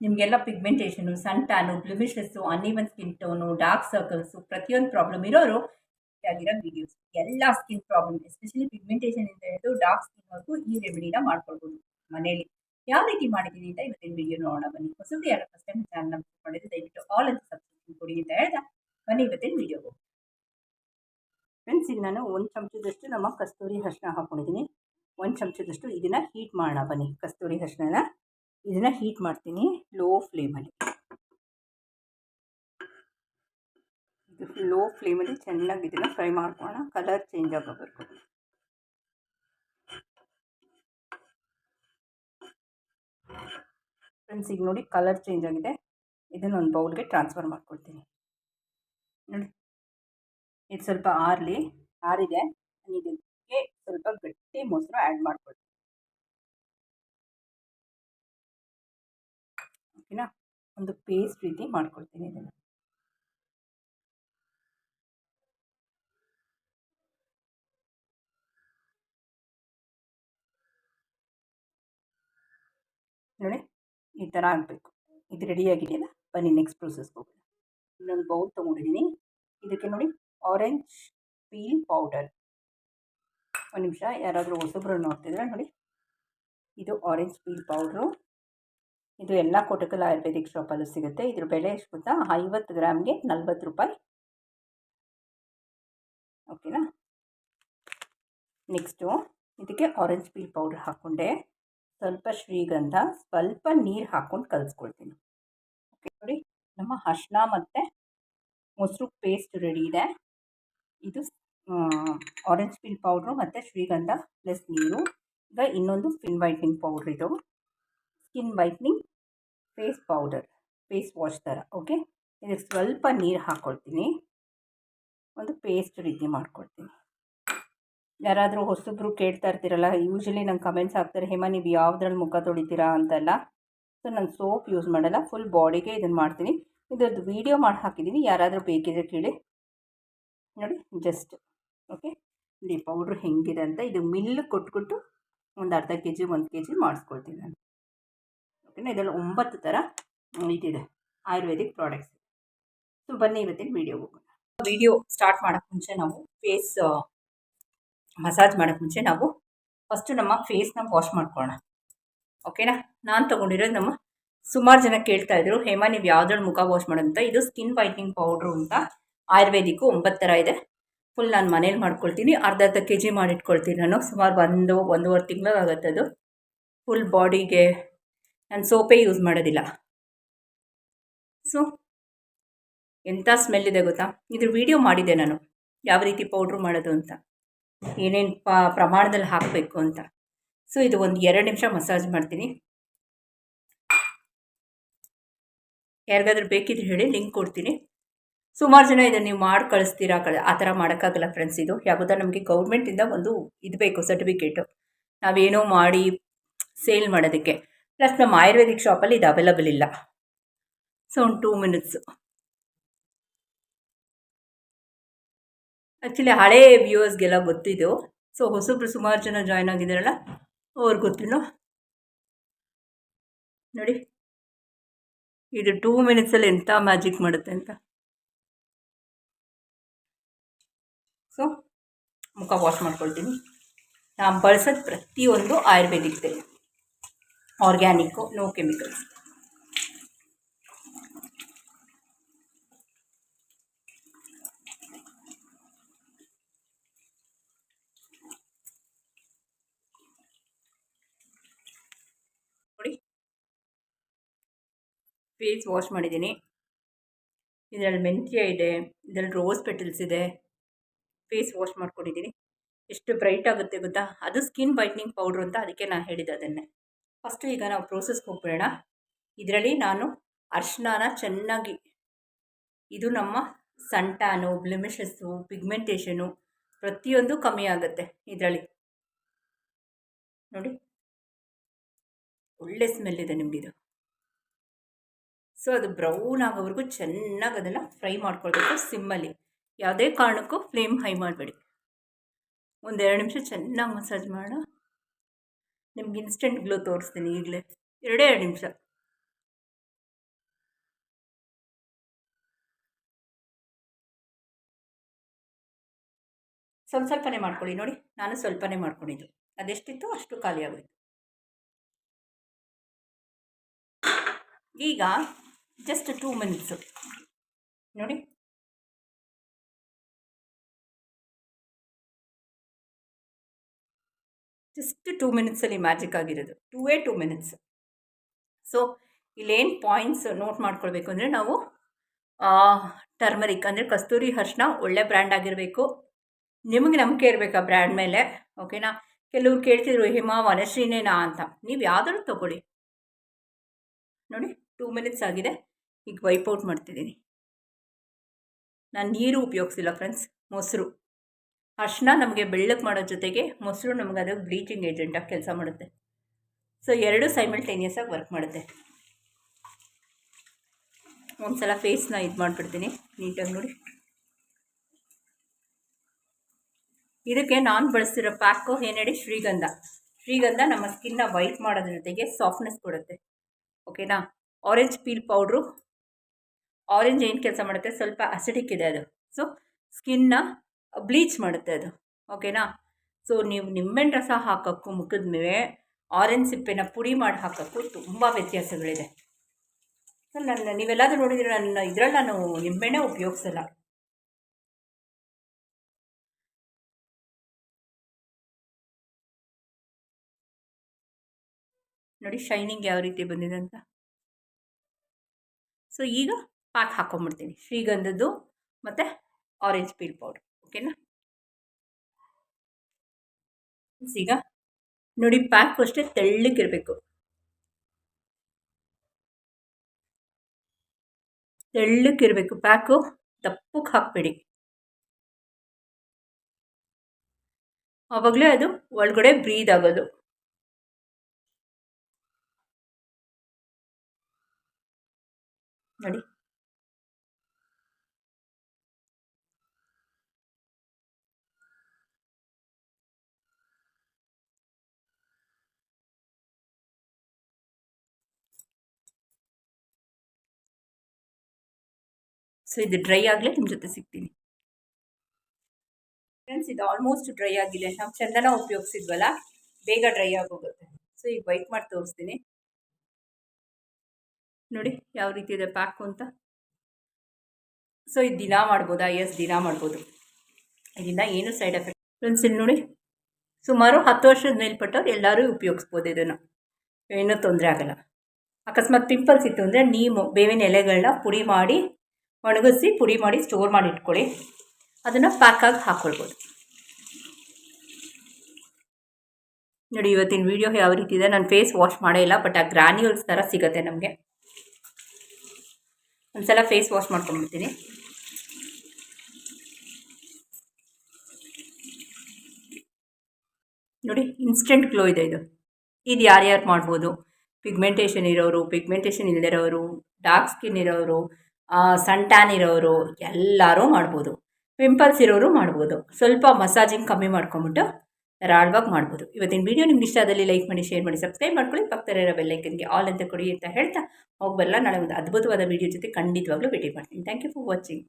ನಿಮಗೆಲ್ಲ pigmentation sun tan uneven skin tone dark circles ಪ್ರತಿಯೊಂದು problem ಇರೋರು ಆಗಿರೋ ವಿಡಿಯೋಸ್ ಎಲ್ಲ ಸ್ಕಿನ್ ಪ್ರಾಬ್ಲಮ್ ಎಸ್ಪೆಷಲಿ ಪಿಗ್ಮೆಂಟೇಷನ್ ಇಂದ ಹಿಡಿದು ಡಾರ್ಕ್ ಸ್ಕಿನ್ ಸ್ಕಿನ್ವರೆಗೂ ಈ ರೆಮಿಡಿನ ಮಾಡ್ಕೊಳ್ಬೋದು ಮನೇಲಿ ಯಾವ ರೀತಿ ಮಾಡಿದ್ದೀನಿ ಅಂತ ಇವತ್ತಿನ ವಿಡಿಯೋ ನೋಡೋಣ ಬನ್ನಿ. ಹೊಸದು ಯಾರು ಫಸ್ಟ್ ಟೈಮ್ ಚಾನಲ್ ಮಾಡಿದ್ರೆ ದಯವಿಟ್ಟು ಆಲ್ ಅಂತ ಸಬ್ಸ್ಕ್ರಿಪ್ಷನ್ ಕೊಡಿ ಅಂತ ಹೇಳಿದ. ಬನ್ನಿ ಇವತ್ತಿನ ವಿಡಿಯೋ ಫ್ರೆಂಡ್ಸ್ ಇಲ್ಲಿ ನಾನು ಒಂದು ಚಮಚದಷ್ಟು ನಮ್ಮ ಕಸ್ತೂರಿ ಅರಿಶಿನ ಹಾಕೊಂಡಿದ್ದೀನಿ ಒಂದು ಚಮಚದಷ್ಟು ಇದನ್ನು ಹೀಟ್ ಮಾಡೋಣ ಬನ್ನಿ ಕಸ್ತೂರಿ ಅರಿಶಿನ ಇದನ್ನು ಹೀಟ್ ಮಾಡ್ತೀನಿ ಲೋ ಫ್ಲೇಮಲ್ಲಿ ಇದು ಲೋ ಫ್ಲೇಮಲ್ಲಿ ಚೆನ್ನಾಗಿ ಇದನ್ನು ಫ್ರೈ ಮಾಡ್ಕೊಳ್ಳೋಣ ಕಲರ್ ಚೇಂಜ್ ಆಗೋಬೇಕು ಫ್ರೆಂಡ್ಸ್ ಈಗ ನೋಡಿ ಕಲರ್ ಚೇಂಜ್ ಆಗಿದೆ. ಇದನ್ನು ಒಂದು ಬೌಲ್ಗೆ ಟ್ರಾನ್ಸ್ಫರ್ ಮಾಡ್ಕೊಳ್ತೀನಿ. ನೋಡಿ. ಇದು ಸ್ವಲ್ಪ ಆರಲಿ, ಆರಿದೆ. ಇದಕ್ಕೆ ಸ್ವಲ್ಪ ಗಟ್ಟಿ ಮೊಸರು ಆ್ಯಡ್ ಮಾಡ್ಕೊಳ್ತೀನಿ. ಓಕೆನಾ ಒಂದು ಪೇಸ್ಟ್ ರೀತಿ ಮಾಡ್ಕೊಳ್ತೀನಿ ಇದನ್ನು. ನೋಡಿ ಈ ಥರ ಆಗಬೇಕು. ಇದು ರೆಡಿಯಾಗಿದೆಯಲ್ಲ ಬನ್ನಿ ನೆಕ್ಸ್ಟ್ ಪ್ರೊಸೆಸ್ಗೆ ಹೋಗೋಣ. ಇನ್ನೊಂದು ಬೌಲ್ ತೊಗೊಂಡಿದ್ದೀನಿ. ಇದಕ್ಕೆ ನೋಡಿ ಆರೆಂಜ್ ಪೀಲ್ ಪೌಡರ್ ಒಂದು ನಿಮಿಷ, ಯಾರಾದರೂ ಹೊಸಬ್ರು ನೋಡ್ತಿದ್ರೆ ನೋಡಿ. ಇದು ಆರೆಂಜ್ ಪೀಲ್ ಪೌಡ್ರು ಇದು ಎಲ್ಲ ಕೊಟಕಲ್ ಆಯುರ್ವೇದಿಕ್ ಶಾಪಲ್ಲೂ ಸಿಗುತ್ತೆ. ಇದ್ರ ಬೆಲೆ ಎಷ್ಟು ಗೊತ್ತಾ? ಐವತ್ತು ಗ್ರಾಮ್ಗೆ ನಲ್ವತ್ತು ರೂಪಾಯಿ. ಓಕೆನಾ ನೆಕ್ಸ್ಟು ಇದಕ್ಕೆ ಆರೆಂಜ್ ಪೀಲ್ ಪೌಡ್ರ್ ಹಾಕ್ಕೊಂಡೆ ಸ್ವಲ್ಪ ಶ್ರೀಗಂಧ, ಸ್ವಲ್ಪ ನೀರು ಹಾಕ್ಕೊಂಡು ಕಲಿಸ್ಕೊಳ್ತೀನಿ. ಓಕೆ ನೋಡಿ, ನಮ್ಮ ಅರ್ಶಿನ ಮತ್ತು ಮೊಸರು ಪೇಸ್ಟ್ ರೆಡಿ ಇದೆ. ಇದು ಆರೆಂಜ್ ಪೀಲ್ ಪೌಡ್ರು ಮತ್ತು ಶ್ರೀಗಂಧ ಪ್ಲಸ್ ನೀರು. ಈಗ ಇನ್ನೊಂದು ಫಿನ್ ವೈಟ್ನಿಂಗ್ ಪೌಡ್ರ್ ಇದು. Skin whitening face powder face wash ಥರ ಓಕೆ ಇದಕ್ಕೆ ಸ್ವಲ್ಪ ನೀರು ಹಾಕ್ಕೊಳ್ತೀನಿ ಒಂದು ಪೇಸ್ಟ್ ರೀತಿ ಮಾಡ್ಕೊಳ್ತೀನಿ. ಯಾರಾದರೂ ಹೊಸಬ್ರು ಕೇಳ್ತಾ ಇರ್ತೀರಲ್ಲ ಯೂಶ್ವಲಿ ನಂಗೆ ಕಮೆಂಟ್ಸ್ ಹಾಕ್ತಾರೆ, ಹೇಮ, ನೀವು ಯಾವುದ್ರಲ್ಲಿ ಮುಖ ತೊಳಿತೀರಾ? ಅಂತೆಲ್ಲ. ಸೊ ನಾನು ಸೋಪ್ ಯೂಸ್ ಮಾಡಲ್ಲ ಫುಲ್ ಬಾಡಿಗೆ ಇದನ್ನು ಮಾಡ್ತೀನಿ. ಇದರದ್ದು ವೀಡಿಯೋ ಮಾಡಿ ಹಾಕಿದ್ದೀನಿ ಯಾರಾದರೂ ಬೇಕಿದ್ರೆ ಕೇಳಿ. ನೋಡಿ ಜಸ್ಟ್ ಓಕೆ ಇಲ್ಲಿ ಪೌಡ್ರ್ ಹೆಂಗಿದೆ ಅಂತ, ಇದು ಮಿಲ್ ಕೊಟ್ಬಿಟ್ಟು ಒಂದು ಅರ್ಧ ಕೆ ಜಿ ಒಂದು ಕೆ ಜಿ ಮಾಡಿಸ್ಕೊಳ್ತೀನಿ ನಾನು. ಓಕೆನಾ ಇದರಲ್ಲಿ ಒಂಬತ್ತು ಥರ ಇದಿದೆ. ಆಯುರ್ವೇದಿಕ್ ಪ್ರಾಡಕ್ಟ್ಸ್. ಸೊ, ಬನ್ನಿ ಇವತ್ತಿನ ವೀಡಿಯೋ ಹೋಗೋಣ. ವೀಡಿಯೋ ಸ್ಟಾರ್ಟ್ ಮಾಡೋಕ್ಕೆ ಮುಂಚೆ ನಾವು ಫೇಸ್ ಮಸಾಜ್ ಮಾಡೋಕ್ಕೆ ಮುಂಚೆ ನಾವು ಫಸ್ಟು ನಮ್ಮ ಫೇಸ್ನ ವಾಶ್ ಮಾಡ್ಕೊಳ್ಳೋಣ. ಓಕೆನಾ ನಾನು ತೊಗೊಂಡಿರೋದು ನಮ್ಮ ಸುಮಾರು ಜನ ಕೇಳ್ತಾ ಇದ್ರು, ಹೇಮಾ, ನೀವು ಯಾವ್ದ್ರಲ್ಲಿ ಮುಖ ವಾಶ್ ಮಾಡೋಂತ ಇದು ಸ್ಕಿನ್ ವೈಟ್ನಿಂಗ್ ಪೌಡ್ರು ಅಂತ ಆಯುರ್ವೇದಿಕ್ಕು ಒಂಬತ್ತು ಥರ ಇದೆ. ಫುಲ್ ನಾನು ಮನೇಲಿ ಮಾಡ್ಕೊಳ್ತೀನಿ. ಅರ್ಧ ಅರ್ಧ ಕೆ ಜಿ ಮಾಡಿಟ್ಕೊಳ್ತೀನಿ ನಾನು. ಸುಮಾರು ಒಂದು, ಒಂದೂವರೆ ತಿಂಗಳಾಗತ್ತೆ ಅದು. ಫುಲ್ ಬಾಡಿಗೆ ನಾನು ಸೋಪೇ ಯೂಸ್ ಮಾಡೋದಿಲ್ಲ. ಸೊ ಎಂಥ ಸ್ಮೆಲ್ ಇದೆ ಗೊತ್ತಾ? ಇದ್ರ ವಿಡಿಯೋ ಮಾಡಿದ್ದೆ ನಾನು. ಯಾವ ರೀತಿ ಪೌಡ್ರ್ ಮಾಡೋದು ಅಂತ. ಏನೇನು ಪ, ಪ್ರಮಾಣದಲ್ಲಿ ಹಾಕಬೇಕು ಅಂತ. ಸೊ ಇದು ಒಂದು ಎರಡು ನಿಮಿಷ ಮಸಾಜ್ ಮಾಡ್ತೀನಿ. ಯಾರಿಗಾದ್ರೂ ಬೇಕಿದ್ರೆ ಹೇಳಿ ಲಿಂಕ್ ಕೊಡ್ತೀನಿ. ಸುಮಾರು ಜನ ಇದನ್ನು ನೀವು ಮಾಡಿ ಕಳಿಸ್ತೀರಾ? ಕಳ, ಆ ಥರ ಮಾಡೋಕ್ಕಾಗಲ್ಲ ಫ್ರೆಂಡ್ಸ್ ಇದು. ಯಾವುದೋ ನಮಗೆ ಗೌರ್ಮೆಂಟಿಂದ ಒಂದು ಇದು ಬೇಕು ಸರ್ಟಿಫಿಕೇಟು ನಾವೇನೋ ಮಾಡಿ ಸೇಲ್ ಮಾಡೋದಕ್ಕೆ. ಪ್ಲಸ್ ನಮ್ಮ ಆಯುರ್ವೇದಿಕ್ ಶಾಪಲ್ಲಿ ಇದು ಅವೈಲಬಲ್ ಇಲ್ಲ. ಸೊ ಒಂದು ಟೂ ಮಿನಿಟ್ಸು ಆ್ಯಕ್ಚುಲಿ ಹಳೇ ವ್ಯೂವರ್ಸ್ಗೆಲ್ಲ ಗೊತ್ತಿದ್ದು. ಸೊ ಹೊಸಬ್ರು ಸುಮಾರು ಜನ ಜಾಯ್ನ್ ಆಗಿದ್ದಾರಲ್ಲ ಅವ್ರಿಗೆ ಗೊತ್ತಿಲ್ಲ ನೋಡಿ. ಇದು ಟೂ ಮಿನಿಟ್ಸಲ್ಲಿ ಎಂಥ ಮ್ಯಾಜಿಕ್ ಮಾಡುತ್ತೆ ಅಂತ. ಸೊ ಮುಖ ವಾಶ್ ಮಾಡ್ಕೊಳ್ತೀನಿ. ನಾನು ಬಳಸೋದು ಪ್ರತಿಯೊಂದು ಆಯುರ್ವೇದಿಕ್ದೆ ಆರ್ಗ್ಯಾನಿಕ್ಕು ನೋ ಕೆಮಿಕಲ್ಸ್ ನೋಡಿ. ಫೇಸ್ ವಾಶ್ ಮಾಡಿದ್ದೀನಿ. ಇದರಲ್ಲಿ ಮೆಂತ್ಯ ಇದೆ, ಇದರಲ್ಲಿ ರೋಸ್ ಪೆಟಲ್ಸ್ ಇದೆ. ಫೇಸ್ ವಾಶ್ ಮಾಡ್ಕೊಂಡಿದ್ದೀನಿ. ಎಷ್ಟು ಬ್ರೈಟ್ ಆಗುತ್ತೆ ಗೊತ್ತಾ? ಅದು ಸ್ಕಿನ್ ವೈಟ್ನಿಂಗ್ ಪೌಡ್ರು ಅಂತ ಅದಕ್ಕೆ ನಾನು ಹೇಳಿದ್ದು ಅದನ್ನೇ. ಫಸ್ಟು ಈಗ ನಾವು ಪ್ರೋಸೆಸ್ಗೆ ಹೋಗ್ಬೇಡ ಇದರಲ್ಲಿ ನಾನು ಅರ್ಶಿನಾನ ಚೆನ್ನಾಗಿ ಇದು ನಮ್ಮ ಸಂಟಾನು ಬ್ಲಿಮಿಷಸ್ಸು ಪಿಗ್ಮೆಂಟೇಷನು ಪ್ರತಿಯೊಂದು ಕಮ್ಮಿ ಆಗುತ್ತೆ ಇದರಲ್ಲಿ. ನೋಡಿ. ಒಳ್ಳೆ ಸ್ಮೆಲ್ ಇದೆ ನಿಮಗಿದು ಸೊ ಅದು ಬ್ರೌನ್ ಆಗೋವರೆಗೂ ಚೆನ್ನಾಗಿ ಅದನ್ನು ಫ್ರೈ ಮಾಡ್ಕೊಳ್ಬೇಕು ಸಿಮ್ಮಲ್ಲಿ ಯಾವುದೇ ಕಾರಣಕ್ಕೂ ಫ್ಲೇಮ್ ಹೈ ಮಾಡಬೇಡಿ. ಒಂದೆರಡು ನಿಮಿಷ ಚೆನ್ನಾಗಿ ಮಸಾಜ್ ಮಾಡೋಣ. ನಿಮ್ಗೆ ಇನ್ಸ್ಟೆಂಟ್ ಗ್ಲೋ ತೋರಿಸ್ತೀನಿ ಈಗಲೇ. ಎರಡೇ ಎರಡು ನಿಮಿಷ. ಸ್ವಲ್ಪ ಸ್ವಲ್ಪನೇ ಮಾಡ್ಕೊಳ್ಳಿ ನೋಡಿ. ನಾನು ಸ್ವಲ್ಪನೇ ಮಾಡ್ಕೊಂಡಿದ್ದು. ಅದೆಷ್ಟಿತ್ತು ಅಷ್ಟು ಖಾಲಿ ಆಗೋಯ್ತು. ಈಗ ಜಸ್ಟ್ ಟೂ ಮಿನಿಟ್ಸು ನೋಡಿ. ಜಸ್ಟ್ ಟೂ ಮಿನಿಟ್ಸಲ್ಲಿ ಮ್ಯಾಜಿಕ್ ಆಗಿರೋದು. Two A two minutes so ಇಲ್ಲೇನು ಪಾಯಿಂಟ್ಸ್ ನೋಟ್ ಮಾಡ್ಕೊಳ್ಬೇಕು ಅಂದರೆ ನಾವು ಟರ್ಮರಿಕ್ ಅಂದರೆ ಕಸ್ತೂರಿ ಹರ್ಷನ ಒಳ್ಳೆ ಬ್ರ್ಯಾಂಡ್ ಆಗಿರಬೇಕು. ನಿಮಗೆ ನಂಬಿಕೆ ಇರಬೇಕು ಆ ಬ್ರ್ಯಾಂಡ್ ಮೇಲೆ ಓಕೆನಾ ಕೆಲವ್ರು ಕೇಳ್ತಿದ್ರು, ಹಿಮಾ, ವನಶ್ರೀನೇನಾ ಅಂತ. ನೀವು ಯಾವ್ದಾದ್ರು ತಗೊಳ್ಳಿ. ನೋಡಿ ಟೂ ಮಿನಿಟ್ಸ್ ಆಗಿದೆ. ಈಗ ವೈಪ್ ಔಟ್ ಮಾಡ್ತಿದ್ದೀನಿ. ನಾನು ನೀರು ಉಪಯೋಗಿಸಿಲ್ಲ ಫ್ರೆಂಡ್ಸ್ ಮೊಸರು. ಅರ್ಶಿನ ನಮಗೆ ಬೆಳ್ಳಕ್ಕೆ ಮಾಡೋ ಜೊತೆಗೆ ಮೊಸರು ನಮಗೆ ಅದು ಬ್ಲೀಚಿಂಗ್ ಏಜೆಂಟಾಗಿ ಕೆಲಸ ಮಾಡುತ್ತೆ. ಸೊ ಎರಡು ಸೈಮಲ್ಟೇನಿಯಸ್ ವರ್ಕ್ ಮಾಡುತ್ತೆ. ಒಂದು ಸಲ ಫೇಸ್ನ ಇದು ಮಾಡಿಬಿಡ್ತೀನಿ, ನೀಟಾಗಿ ನೋಡಿ. ಇದಕ್ಕೆ ನಾನು ಬಳಸ್ತಿರೋ ಪ್ಯಾಕು ಏನು ಹೇಳಿ ಶ್ರೀಗಂಧ. ಶ್ರೀಗಂಧ ನಮ್ಮ ಸ್ಕಿನ್ನ ವೈಟ್ ಮಾಡೋದ್ರ ಜೊತೆಗೆ ಸಾಫ್ಟ್ನೆಸ್ ಕೊಡುತ್ತೆ. ಓಕೆನಾ ಆರೆಂಜ್ ಪೀಲ್ ಪೌಡ್ರು ಆರೆಂಜ್ ಏನು ಕೆಲಸ ಮಾಡುತ್ತೆ? ಸ್ವಲ್ಪ ಅಸಿಡಿಕ್ ಇದೆ ಅದು. ಸೊ ಸ್ಕಿನ್ನ ಬ್ಲೀಚ್ ಮಾಡುತ್ತೆ ಅದು, ಓಕೆನಾ? ಸೊ, ನೀವು ನಿಂಬೆಹಣ್ಣು ರಸ ಹಾಕೋಕ್ಕೂ ಮುಖದ ಮೇಲೆ ಆರೆಂಜ್ ಸಿಪ್ಪೆನ ಪುಡಿ ಮಾಡಿ ಹಾಕೋಕ್ಕೂ ತುಂಬ ವ್ಯತ್ಯಾಸಗಳಿದೆ. ನನ್ನ ನೀವೆಲ್ಲಾದರೂ ನೋಡಿದರೆ ನನ್ನ ಇದರಲ್ಲಿ ನಾನು ನಿಂಬೆಣ್ಣೆ ಉಪಯೋಗಿಸಲ್ಲ. ನೋಡಿ ಶೈನಿಂಗ್ ಯಾವ ರೀತಿ ಬಂದಿದೆ ಅಂತ. ಸೊ, ಈಗ ಪಾಕ್ ಹಾಕೊಂಡ್ಬಿಡ್ತೀನಿ ಶ್ರೀಗಂಧದ್ದು ಮತ್ತು ಆರೆಂಜ್ ಪೀಲ್ ಪೌಡ್ರ್ ಓಕೆನಾ? ಈಗ ನೋಡಿ ಪ್ಯಾಕ್ ಅಷ್ಟೇ ತೆಳ್ಳಗಿರಬೇಕು. ತೆಳ್ಳಕ್ಕಿರಬೇಕು ಪ್ಯಾಕು ದಪ್ಪಕ್ಕೆ ಹಾಕ್ಬೇಡಿ. ಆವಾಗಲೇ ಅದು ಒಳಗಡೆ ಬ್ರೀದ್ ಆಗೋದು. ನೋಡಿ. ಸೊ ಇದು ಡ್ರೈ ಆಗಲೇ ನಿಮ್ಮ ಜೊತೆ ಸಿಗ್ತೀನಿ. ಫ್ರೆಂಡ್ಸ್ ಇದು ಆಲ್ಮೋಸ್ಟ್ ಡ್ರೈ ಆಗಿದೆ ನಾವು ಚಂದನ ಉಪಯೋಗಿಸಿದ್ವಲ್ಲ, ಬೇಗ ಡ್ರೈ ಆಗೋಗುತ್ತೆ. ಸೊ ಈಗ ವೈಟ್ ಮಾಡಿ ತೋರಿಸ್ತೀನಿ. ನೋಡಿ, ಯಾವ ರೀತಿ ಇದೆ ಪ್ಯಾಕು ಅಂತ. ಸೊ ಇದು ದಿನ ಮಾಡ್ಬೋದಾ? ಎಸ್ ದಿನ ಮಾಡ್ಬೋದು. ಇದರಿಂದ ಏನು ಸೈಡ್ ಎಫೆಕ್ಟ್ ಫ್ರೆಂಡ್ಸ್ ಇಲ್ಲಿ ನೋಡಿ. ಸುಮಾರು ಹತ್ತು ವರ್ಷದ ಮೇಲ್ಪಟ್ಟವ್ರು ಎಲ್ಲರೂ ಉಪಯೋಗಿಸ್ಬೋದು ಇದನ್ನು. ಏನೂ ತೊಂದರೆ ಆಗಲ್ಲ. ಅಕಸ್ಮಾತ್ ಪಿಂಪಲ್ಸ್ ಇತ್ತು ಅಂದರೆ ನೀಮು, ಬೇವಿನ ಎಲೆಗಳನ್ನ ಪುಡಿ ಮಾಡಿ ಒಣಗಿಸಿ ಪುಡಿ ಮಾಡಿ ಸ್ಟೋರ್ ಮಾಡಿ ಇಟ್ಕೊಳ್ಳಿ. ಅದನ್ನು ಪ್ಯಾಕಾಗಿ ಹಾಕ್ಕೊಳ್ಬೋದು ನೋಡಿ, ಇವತ್ತಿನ ವೀಡಿಯೋ ಯಾವ ರೀತಿ ಇದೆ? ನಾನು ಫೇಸ್ ವಾಶ್ ಮಾಡೇ ಇಲ್ಲ ಬಟ್ ಆ ಗ್ರಾನ್ಯೂಲ್ಸ್ ಥರ ಸಿಗುತ್ತೆ ನಮಗೆ. ಒಂದ್ಸಲ ಫೇಸ್ ವಾಶ್ ಮಾಡ್ಕೊಂಡ್ಬಿಡ್ತೀನಿ. ನೋಡಿ ಇನ್ಸ್ಟೆಂಟ್ ಗ್ಲೋ ಇದೆ ಇದು. ಇದು ಯಾರ್ಯಾರು ಮಾಡ್ಬೋದು? ಪಿಗ್ಮೆಂಟೇಷನ್ ಇರೋರು ಪಿಗ್ಮೆಂಟೇಷನ್ ಇಲ್ಲದಿರೋರು ಡಾರ್ಕ್ ಸ್ಕಿನ್ ಇರೋರು ಸನ್ ಇರೋರು ಎಲ್ಲರೂ ಮಾಡ್ಬೋದು. ಪಿಂಪಲ್ಸ್ ಇರೋರು ಮಾಡ್ಬೋದು. ಸ್ವಲ್ಪ ಮಸಾಜಿಂಗ್ ಕಮ್ಮಿ ಮಾಡ್ಕೊಂಬಿಟ್ಟು ಧಾರಾಳವಾಗಿ ಮಾಡ್ಬೋದು. ಇವತ್ತಿನ ವೀಡಿಯೋ ನಿಮ್ಗೆ ಇಷ್ಟ ಆದಲ್ಲಿ ಲೈಕ್ ಮಾಡಿ ಶೇರ್ ಮಾಡಿ ಸಬ್ಸ್ಕ್ರೈಬ್ ಮಾಡ್ಕೊಳ್ಳಿ. ಪಕ್ಕದಲ್ಲಿರೋ ಬೆಲ್ಲೈಕನ್ಗೆ ಆಲ್ ಅಂತ ಕೊಡಿ ಅಂತ ಹೇಳ್ತಾ ಹೋಗ್ಬಲ್ಲ ನಾಳೆ ಒಂದು ಅದ್ಭುತವಾದ ವೀಡಿಯೋ ಜೊತೆ ಖಂಡಿತವಾಗ್ಲೂ ಭೇಟಿ ಮಾಡ್ತೀನಿ. Thank you for watching